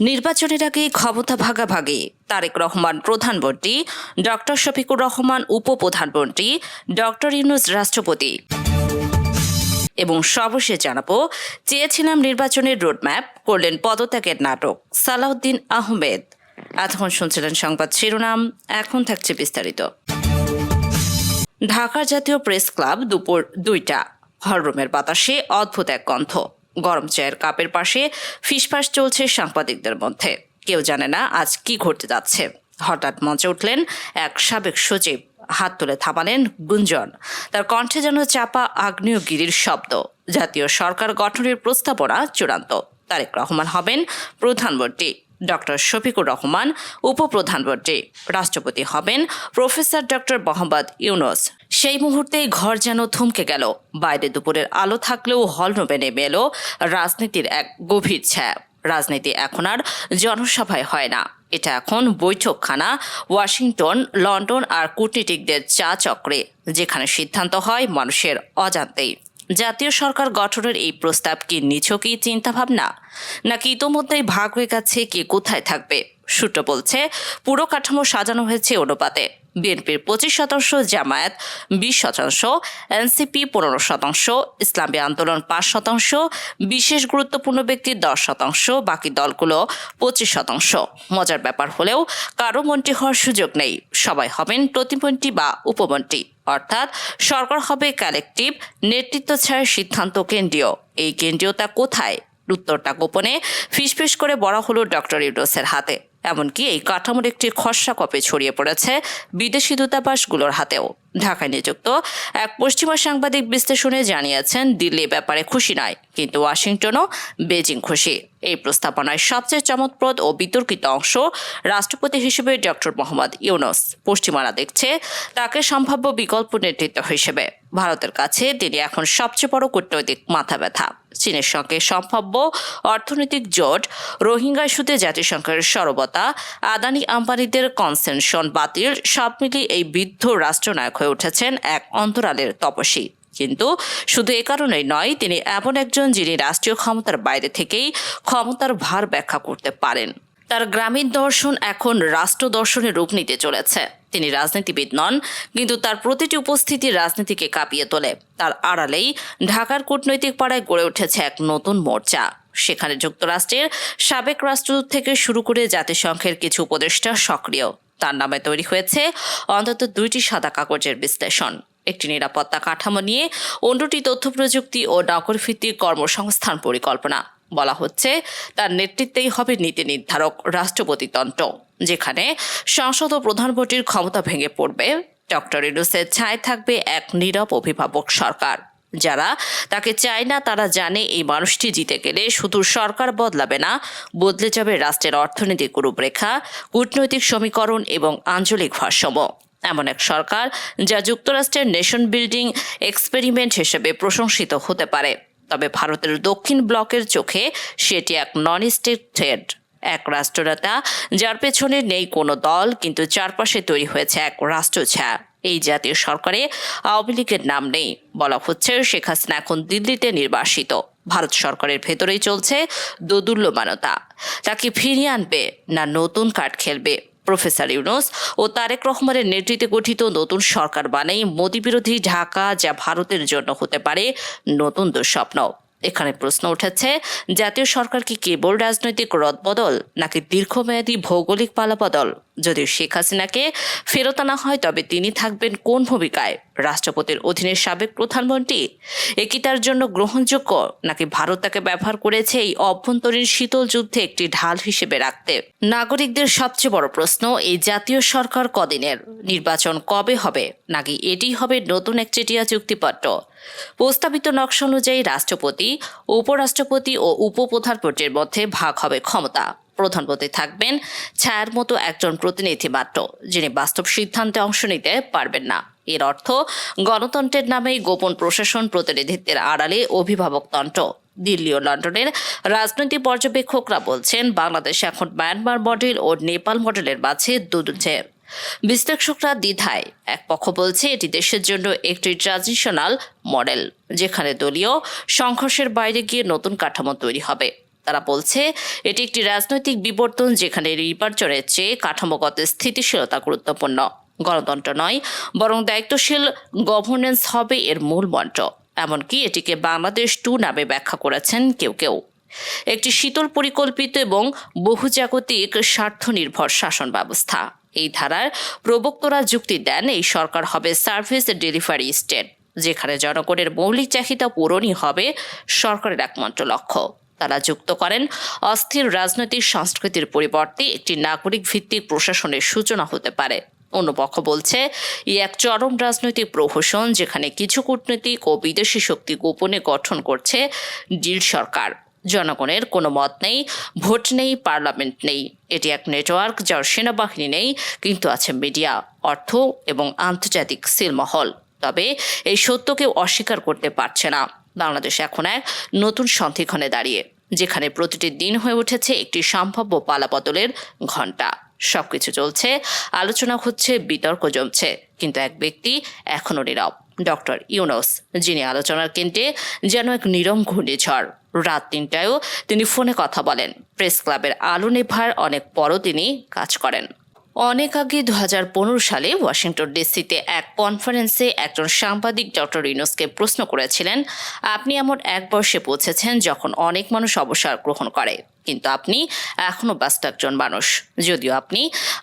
নির্বাচনের আগে ক্ষমতা ভাগাভাগি। তারেক রহমান প্রধানমন্ত্রী, ডক্টর শফিকুর রহমান উপপ্রধানমন্ত্রী, ডক্টর ইউনুস রাষ্ট্রপতি। এবং সর্বশেষ জানাব, চেয়েছিলাম নির্বাচনের রোডম্যাপ, করলেন পদত্যাগের নাটক, সালাউদ্দিন আহমেদ। এতক্ষণ শুনছিলেন সংবাদ শিরোনাম, এখন থাকছে বিস্তারিত। ঢাকার জাতীয় প্রেস ক্লাব দুপুর দুইটা, হলরুমের বাতাসে অদ্ভুত এক গন্ধ। গরম চায়ের কাপের পাশে ফিসফাস চলছে সাংবাদিকদের মধ্যে। কেউ জানে না আজ কি ঘটতে যাচ্ছে। হঠাৎ মঞ্চে উঠলেন এক সাবেক সচিব। হাত তুলে থামালেন গুঞ্জন। তার কণ্ঠে যেন চাপা আগ্নেয়গিরির শব্দ। জাতীয় সরকার গঠনের প্রস্তাবনা চূড়ান্ত। তারেক রহমান হবেন প্রধানমন্ত্রী। ডক্টর শফিকুর রহমান উপপ্রধানমন্ত্রী রাষ্ট্রপতি হবেন প্রফেসর ডক্টর মোহাম্মদ ইউনুস। সেই মুহূর্তেই ঘর যেন থমকে গেল। বাইরে দুপুরের আলো থাকলেও হলরুমে নেমে এলো রাজনীতির এক গভীর ছায়া। রাজনীতি এখন আর জনসভায় হয় না। এটা এখন বৈঠকখানা, ওয়াশিংটন, লন্ডন আর কূটনীতিকদের চা চক্রে, যেখানে সিদ্ধান্ত হয় মানুষের অজান্তেই। জাতীয় সরকার গঠনের এই প্রস্তাব কি নিছকই চিন্তাভাবনা? নাকি ইতোমধ্যেই ভাগ হয়ে গেছে কে কোথায় থাকবে? সূত্র বলছে, পুরো কাঠামো সাজানো হয়েছে অনুপাতে। বিএনপির পঁচিশ শতাংশ জামায়াত, বিশ শতাংশ এনসিপি পনেরো শতাংশ, ইসলামী আন্দোলন পাঁচ শতাংশ, বিশেষ গুরুত্বপূর্ণ ব্যক্তি দশ শতাংশ, বাকি দলগুলো পঁচিশ শতাংশ। মজার ব্যাপার হলেও কারও মন্ত্রী হওয়ার সুযোগ নেই। সবাই হবেন প্রতিমন্ত্রী বা উপমন্ত্রী। অর্থাৎ সরকার হবে কালেকটিভ নেতৃত্ব ছাড়া সিদ্ধান্ত কেন্দ্রীয়। এই কেন্দ্রীয়তা কোথায়? উত্তরটা গোপনে ফিসফিস করে বড় হলো ডক্টর ইউডোসের হাতে। এমনকি এই কাঠামোর একটি খসড়া কপি ছড়িয়ে পড়েছে বিদেশি দূতাবাসগুলোর হাতেও। ঢাকায় নিযুক্ত এক পশ্চিমা সাংবাদিক বিশ্লেষণে জানিয়েছেন, দিল্লি ব্যাপারে খুশি নয়, কিন্তু ওয়াশিংটনও বেজিং খুশি। এই প্রস্তাবনায় সবচেয়ে চমৎপ্রদ ও বিতর্কিত অংশ রাষ্ট্রপতি হিসেবে ডক্টর মোহাম্মদ ইউনুস। পশ্চিমারা দেখছে তাকে সম্ভাব্য বিকল্প নেতৃত্ব হিসেবে। ভারতের কাছে তিনি এখন সবচেয়ে বড় কূটনৈতিক মাথা ব্যথা। চীনের সঙ্গে সম্ভাব্য অর্থনৈতিক জোট রোহিঙ্গা ইস্যুতে জাতিসংঘের সরবতা আদানি আম্বানিদের কনসেনশন বাতিল। সব মিলিয়ে এই বৃদ্ধ রাষ্ট্রনায়ক হয়ে উঠেছেন এক অন্তরালের তপসী কিন্তু শুধু এ কারণেই নয়, তিনি এমন একজন যিনি রাষ্ট্রীয় ক্ষমতার বাইরে থেকেই ক্ষমতার ভার ব্যাখ্যা করতে পারেন। তার গ্রামীণ দর্শন এখন রাষ্ট্র দর্শনের রূপ নিতে চলেছে। তিনি রাজনীতিবিদ নন, কিন্তু তার প্রতিটি উপস্থিতি রাজনীতিকে কাঁপিয়ে তোলে। তার আড়ালেই ঢাকার কূটনৈতিক পাড়ায় গড়ে উঠেছে এক নতুন মোর্চা। সেখানে যুক্তরাষ্ট্রের সাবেক রাষ্ট্রদূত থেকে শুরু করে জাতিসংঘের কিছু উপদেষ্টা সক্রিয়। তার নামে তৈরি হয়েছে অন্তত দুইটি সাদা কাগজের বিশ্লেষণ। একটি নিরাপত্তা কাঠামো নিয়ে অন্যটি তথ্য প্রযুক্তি ও নগরভিত্তিক কর্মসংস্থান পরিকল্পনা। বলা হচ্ছে, তার নেতৃত্বেই হবে নীতি নির্ধারক রাষ্ট্রপতিতন্ত্র যেখানে সংসদ ও প্রধানমন্ত্রীর ক্ষমতা ভেঙে পড়বে। ডক্টর ইনুসের ছায় থাকবে এক নীরব অভিভাবক সরকার। যারা তাকে চায় না, তারা জানে এই মানুষটি জিতে গেলে শুধু সরকার বদলাবে না। বদলে যাবে রাষ্ট্রের অর্থনৈতিক রূপরেখা, কূটনৈতিক সমীকরণ এবং আঞ্চলিক ভারসাম্য। এমন এক সরকার যা যুক্তরাষ্ট্রের নেশন বিল্ডিং এক্সপেরিমেন্ট হিসেবে প্রশংসিত হতে পারে। তবে ভারতের দক্ষিণ ব্লকের চোখে সেটি এক নন স্টেট থ্রেড এক রাষ্ট্রনেতা যার পেছনে নেই কোনো দল, কিন্তু চারপাশে তৈরি হয়েছে এক রাষ্ট্র ছায়া এই জাতীয় সরকারে আওয়ামী লীগের নাম নেই। বলা হচ্ছে শেখ হাসিনা এখন দিল্লিতে নির্বাসিত। ভারত সরকারের ভেতরেই চলছে দোদুল্যমানতা। তাকে ফিরিয়ে আনবে না নতুন কার্ড খেলবে? প্রফেসর ইউনুস ও তারেক রহমানের নেতৃত্বে গঠিত নতুন সরকার বানাই মোদী বিরোধী ঢাকা যা ভারতের জন্য হতে পারে নতুন দুঃস্বপ্ন। এখানে প্রশ্ন উঠেছে, জাতীয় সরকার কি কেবল রাজনৈতিক রদবদল নাকি দীর্ঘমেয়াদী ভৌগোলিক পালাবদল? যদি শেখ হাসিনাকে ফেরত আনা হয়, তবে তিনি থাকবেন কোন ভূমিকায়? রাষ্ট্রপতির অধীনে সাবেক প্রধানমন্ত্রী এ কি তার জন্য গ্রহণযোগ্য নাকি ভারত তাকে ব্যবহার করেছে এই অভ্যন্তরীণ শীতল যুদ্ধে একটি ঢাল হিসেবে রাখতে? নাগরিকদের সবচেয়ে বড় প্রশ্ন, এই জাতীয় সরকার কদিনের? নির্বাচন কবে হবে? নাকি এটি হবে নতুন একচেটিয়া চুক্তিপত্র? প্রস্তাবিত নকশা অনুযায়ী রাষ্ট্রপতি উপরাষ্ট্রপতি ও উপপ্রধানমন্ত্রীর মধ্যে ভাগ হবে ক্ষমতা। প্রধানমন্ত্রী থাকবেন ছায়ার মতো একজন প্রতিনিধি মাত্র, যিনি বাস্তব সিদ্ধান্তে অংশ নিতে পারবেন না। এর অর্থ, গণতন্ত্রের নামে গোপন প্রশাসন প্রতিনিধিত্বের আড়ালে অভিভাবকতন্ত্র দিল্লি ও লন্ডনের রাজনৈতিক পর্যবেক্ষকরা বলছেন, বাংলাদেশ এখন মায়ানমার মডেল ও নেপাল মডেলের মাঝে দুধছে বিশ্লেষকরা দ্বিধায়। এক পক্ষ বলছে, এটি দেশের জন্য একটি ট্রানজিশনাল মডেল, যেখানে দলীয় সংঘর্ষের বাইরে গিয়ে নতুন কাঠামো তৈরি হবে। তারা বলছে, এটি একটি রাজনৈতিক বিবর্তন, যেখানে নির্বাচনের চেয়ে কাঠামোগত স্থিতিশীলতা গুরুত্বপূর্ণ। গণতন্ত্র নয়, বরং দায়িত্বশীল গভর্নেন্স হবে এর মূল মন্ত্র। এমনকি এটিকে বাংলাদেশ টু নামে ব্যাখ্যা করেছেন কেউ কেউ। একটি শীতল পরিকল্পিত এবং বহুজাগতিক স্বার্থ নির্ভর শাসন ব্যবস্থা এই ধারার প্রবক্তরা যুক্তি দেন, এই সরকার হবে সার্ভিস ডেলিভারি স্টেট, যেখানে জনগণের মৌলিক চাহিদা পূরণই হবে সরকারের একমাত্র লক্ষ্য। তারা যুক্ত করেন, অস্থির রাজনৈতিক সংস্কৃতির পরিবর্তে একটি নাগরিক ভিত্তিক প্রশাসনের সূচনা হতে পারে। অন্য পক্ষ বলছে, ই এক চরম রাজনৈতিক প্রহসন, যেখানে কিছু কূটনৈতিক ও বিদেশি শক্তি গোপনে গঠন করছে ডিল সরকার। জনগণের কোনো মত নেই, ভোট নেই, পার্লামেন্ট নেই। এটি এক নেটওয়ার্ক যার সেনাবাহিনী নেই, কিন্তু আছে মিডিয়া, অর্থ এবং আন্তর্জাতিক সিলমহল। তবে এই সত্য কেউ অস্বীকার করতে পারছে না। বাংলাদেশ এখন এক নতুন সন্ধিক্ষণে দাঁড়িয়ে, যেখানে প্রতিটি দিন হয়ে উঠেছে একটি সম্ভাব্য পালাবদলের ঘণ্টা। সবকিছু চলছে, আলোচনা হচ্ছে, বিতর্ক জমছে, কিন্তু এক ব্যক্তি এখনও নীরব। ডক্টর ইউনুস, যিনি আলোচনার কেন্দ্রে যেন এক নীরব ঘূর্ণিঝড় রাত তিনটায়ও তিনি ফোনে কথা বলেন। প্রেস ক্লাবের আলো নেভার অনেক পরও তিনি কাজ করেন। অনেক আগে দু হাজার পনেরো সালে ওয়াশিংটন ডিসিতে এক কনফারেন্সে একজন সাংবাদিক ডক্টর ইউনুসকে প্রশ্ন করেছিলেন, আপনি এমন এক বয়সে পৌঁছেছেন যখন অনেক মানুষ অবসর গ্রহণ করে, কিন্তু আপনি এখনও ব্যস্ত একজন মানুষ। যদিও আপনি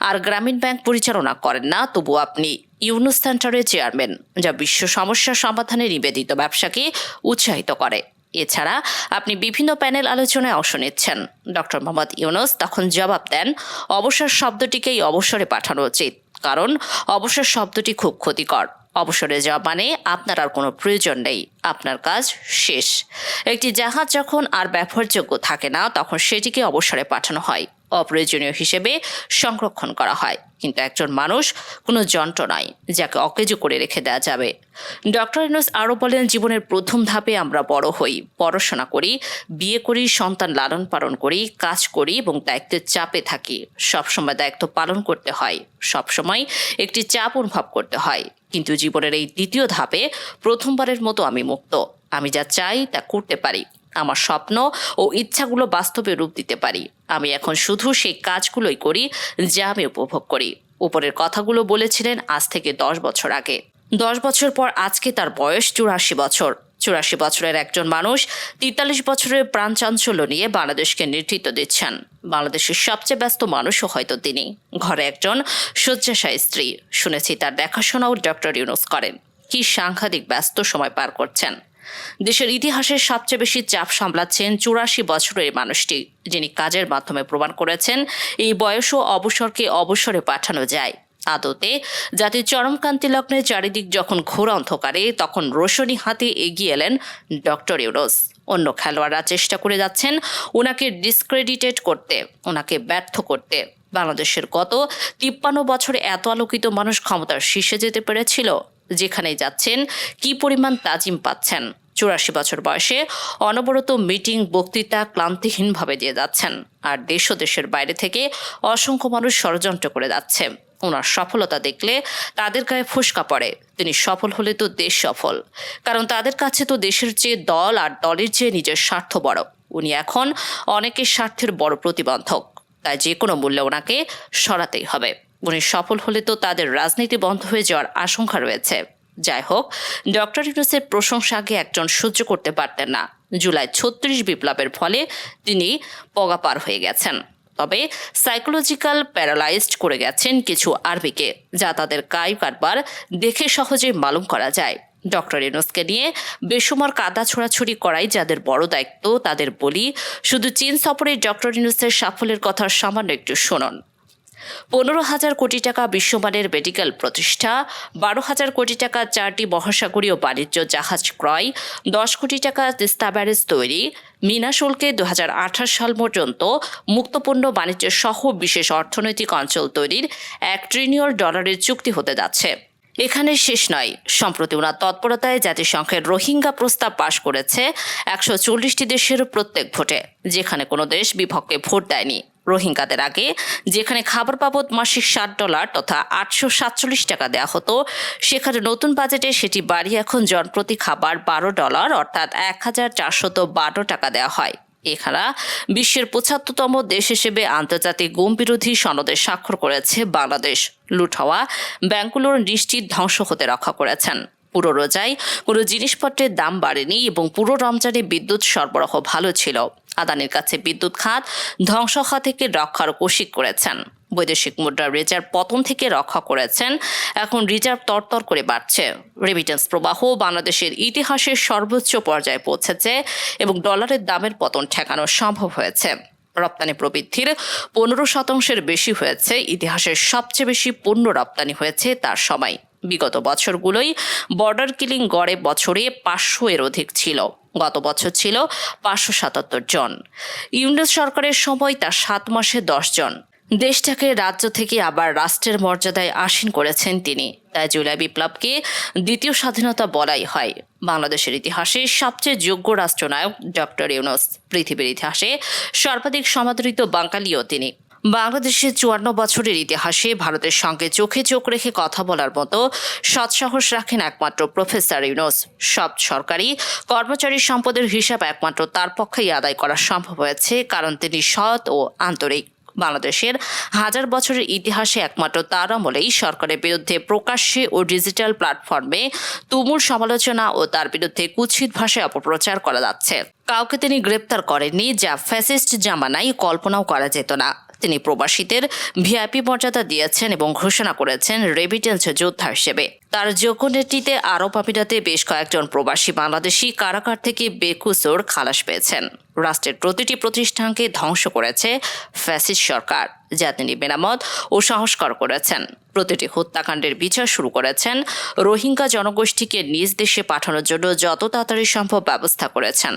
আর গ্রামীণ ব্যাংক পরিচালনা করেন না তবু আপনি ইউনুস সেন্টারের চেয়ারম্যান, যা বিশ্ব সমস্যা সমাধানে নিবেদিত ব্যবসাকে উৎসাহিত করে। এছাড়া আপনি বিভিন্ন প্যানেল আলোচনায় অংশ নিচ্ছেন। ডক্টর মোহাম্মদ ইউনুস তখন জবাব দেন, অবসর শব্দটিকেই অবসরে পাঠানো উচিত, কারণ অবসর শব্দটি খুব ক্ষতিকর। অবসরে যাওয়া মানে আপনার আর কোনো প্রয়োজন নেই, আপনার কাজ শেষ। একটি জাহাজ যখন আর ব্যবহারযোগ্য থাকে না, তখন সেটিকে অবসরে পাঠানো হয়। অপ্রয়োজনীয় হিসেবে সংরক্ষণ করা হয়। কিন্তু একজন মানুষ কোনো যন্ত্র নয়, যাকে অকেজো করে রেখে দেওয়া যাবে। ডক্টর ইনোস আরও বলেন, জীবনের প্রথম ধাপে আমরা বড় হই, পড়াশোনা করি, বিয়ে করি, সন্তান লালন পালন করি, কাজ করি এবং দায়িত্বের চাপে থাকি। সবসময় দায়িত্ব পালন করতে হয়, সবসময় একটি চাপ অনুভব করতে হয়। কিন্তু জীবনের এই দ্বিতীয় ধাপে প্রথমবারের মতো আমি মুক্ত। আমি যা চাই তা করতে পারি। আমার স্বপ্ন ও ইচ্ছাগুলো বাস্তবে রূপ দিতে পারি। আমি এখন শুধু সেই কাজগুলোই করি যা আমি উপভোগ করি। উপরের কথাগুলো বলেছিলেন আজ থেকে দশ বছর আগে। দশ বছর পর আজকে তার বয়স চুরাশি বছর। চুরাশি বছরের একজন মানুষ তেতাল্লিশ বছরের প্রাণ চাঞ্চল্য নিয়ে বাংলাদেশকে নেতৃত্ব দিচ্ছেন। বাংলাদেশের সবচেয়ে ব্যস্ত মানুষও হয়তো তিনি। ঘরে একজন শয্যাশায়ী স্ত্রী। শুনেছি তার দেখাশোনাও ডক্টর ইউনুস করেন। কি সাংঘাতিক ব্যস্ত সময় পার করছেন। দেশের ইতিহাসের সবচেয়ে বেশি চাপ সামলাচ্ছেন চুরাশি বছরের এই মানুষটি, যিনি কাজের মাধ্যমে প্রমাণ করেছেন এই বয়স ও অবসরকে অবসরে পাঠানো যায়। আদতে জাতির চরমকান্তি লগ্নে চারিদিক যখন ঘোর অন্ধকারে, তখন রোশনী হাতে এগিয়ে এলেন ডক্টর ইউরোস অন্য খেলোয়াড়রা চেষ্টা করে যাচ্ছেন ওনাকে ডিসক্রেডিটেড করতে ওনাকে ব্যর্থ করতে। বাংলাদেশের গত তিপ্পান্ন বছরে এত আলোকিত মানুষ ক্ষমতার শীর্ষে যেতে পেরেছিল যেখানে যাচ্ছেন, কি পরিমাণ তাজিম পাচ্ছেন। চুরাশি বছর বয়সে অনবরত মিটিং বক্তৃতা ক্লান্তিহীনভাবে দিয়ে যাচ্ছেন। আর দেশ দেশের বাইরে থেকে অসংখ্য মানুষ ষড়যন্ত্র করে যাচ্ছে। ওনার সফলতা দেখলে তাদের গায়ে ফুসকা পড়ে। তিনি সফল হলে তো দেশ সফল। কারণ তাদের কাছে তো দেশের চেয়ে দল আর দলের চেয়ে নিজের স্বার্থ বড়। উনি এখন অনেকের স্বার্থের বড় প্রতিবন্ধক। তাই যে কোনো মূল্যে ওনাকে সরাতেই হবে। উনি সফল হলে তো তাদের রাজনীতি বন্ধ হয়ে যাওয়ার আশঙ্কা রয়েছে। যাই হোক ডক্টর ইউনুসের প্রশংসা আগে একজন সহ্য করতে পারতেন না। জুলাই ছত্রিশ বিপ্লবের ফলে তিনি পগা পার হয়ে গেছেন। তবে সাইকোলজিক্যাল প্যারালাইজড করে গেছেন কিছু আরবিকে, যা তাদের কাই কারবার দেখে সহজে মালুম করা যায়। ডক্টর ইউনুসকে নিয়ে বেসুমার কাদা ছোড়াছুড়ি করাই যাদের বড় দায়িত্ব, তাদের বলি, শুধু চীন সফরে ডক্টর ইউনুসের সাফল্যের কথা সামান্য একটু শুনুন। পনেরো হাজার কোটি টাকা বিশ্বমানের মেডিকেল প্রতিষ্ঠা, বারো হাজার কোটি টাকা চারটি মহাসাগরীয় বাণিজ্য জাহাজ ক্রয়, দশ কোটি টাকা তিস্তা ব্যারেজ তৈরি। মিনা শুল্কে দু সাল পর্যন্ত মুক্তপূর্ণ বাণিজ্য সহ বিশেষ অর্থনৈতিক অঞ্চল তৈরির এক ট্রিলিয়ন ডলারের চুক্তি হতে যাচ্ছে। এখানে শেষ নয়। সম্প্রতি ওনার তৎপরতায় জাতিসংঘের রোহিঙ্গা প্রস্তাব পাশ করেছে একশো চল্লিশটি দেশের প্রত্যেক ভোটে, যেখানে কোনো দেশ বিপক্ষে ভোট দেয়নি। রোহিঙ্গাদের আগে, যেখানে খাবার বাবদ মাসিক ষাট ডলার তথা আটশো সাতচল্লিশ টাকা দেওয়া হতো, সেখানে নতুন বাজেটে সেটি বাড়িয়ে এখন জনপ্রতি খাবার বারো ডলার, অর্থাৎ এক হাজার চারশত বারো টাকা দেওয়া হয়। এখানে বিশ্বের পঁচাত্তরতম দেশ হিসেবে আন্তর্জাতিক গুম বিরোধী সনদে স্বাক্ষর করেছে বাংলাদেশ। লুট হওয়া ব্যাংকগুলোর নিশ্চিত ধ্বংস হতে রক্ষা করেছেন। পুরো রোজায় কোনো জিনিসপত্রের দাম বাড়েনি এবং পুরো রমজানে বিদ্যুৎ সরবরাহ ভালো ছিল। আদানির কাছে বিদ্যুৎ খাত ধ্বংস হওয়া থেকে রক্ষার কৌশিক করেছেন। বৈদেশিক মুদ্রা রিজার্ভ পতন থেকে রক্ষা করেছেন। এখন রিজার্ভ তরতর করে বাড়ছে। রেমিটেন্স প্রবাহ বাংলাদেশের ইতিহাসের সর্বোচ্চ পর্যায়ে পৌঁছেছে এবং ডলারের দামের পতন ঠেকানো সম্ভব হয়েছে। রপ্তানি প্রবৃদ্ধির পনেরো শতাংশের বেশি হয়েছে। ইতিহাসের সবচেয়ে বেশি পণ্য রপ্তানি হয়েছে তার সময়। বিগত বছরগুলোই বর্ডার কিলিং গড়ে বছরে পাঁচশো এর অধিক ছিল। গত বছর ছিল পাঁচশো সাতাত্তর জন। ইউনিট সরকারের সময় তা সাত মাসে দশ জন। দেশটাকে রাজ্য থেকে আবার রাষ্ট্রের মর্যাদায় আসীন করেছেন তিনি। তাই জুলাই বিপ্লবকে দ্বিতীয় স্বাধীনতা বলাই হয়। বাংলাদেশের ইতিহাসে সবচেয়ে যোগ্য রাষ্ট্রনায়ক ডক্টর ইউনুস। পৃথিবীর ইতিহাসে সর্বাধিক সমাদৃত বাঙালিও তিনি। বাংলাদেশের চুয়ান্ন বছরের ইতিহাসে ভারতের সঙ্গে চোখে চোখ রেখে কথা বলার মতো সৎসাহস রাখেন একমাত্র প্রফেসর ইউনুস। সব সরকারি কর্মচারী সম্পদের হিসাব একমাত্র তার পক্ষেই আদায় করা সম্ভব হয়েছে, কারণ তিনি সৎ ও আন্তরিক। বাংলাদেশের হাজার বছরের ইতিহাসে একমাত্র তার আমলেই সরকারের বিরুদ্ধে প্রকাশ্যে ও ডিজিটাল প্ল্যাটফর্মে তুমুল সমালোচনা ও তার বিরুদ্ধে কুৎসিত ভাষায় অপপ্রচার করা যাচ্ছে। কাউকে তিনি গ্রেপ্তার করেননি, যা ফ্যাসিস্ট জামানায় কল্পনাও করা যেত না। তিনি প্রবাসীদের ভিআইপি মর্যাদা দিয়েছেন এবং ঘোষণা করেছেন রেমিটেন্স যোদ্ধা হিসেবে। তার যোগ্য নেতৃত্বে আরব আমিরাতে বেশ কয়েকজন প্রবাসী বাংলাদেশি কারাগার থেকে বেকুসোর খালাস পেয়েছেন। রাষ্ট্রের প্রতিটি প্রতিষ্ঠানকে ধ্বংস করেছে ফ্যাসিস্ট সরকার, যা তিনি মেরামত ও সংস্কার করেছেন। প্রতিটি হত্যাকাণ্ডের বিচার শুরু করেছেন, রোহিঙ্গা জনগোষ্ঠীকে নিজ দেশে পাঠানোর জন্য যত তাড়াতাড়ি সম্ভব ব্যবস্থা করেছেন।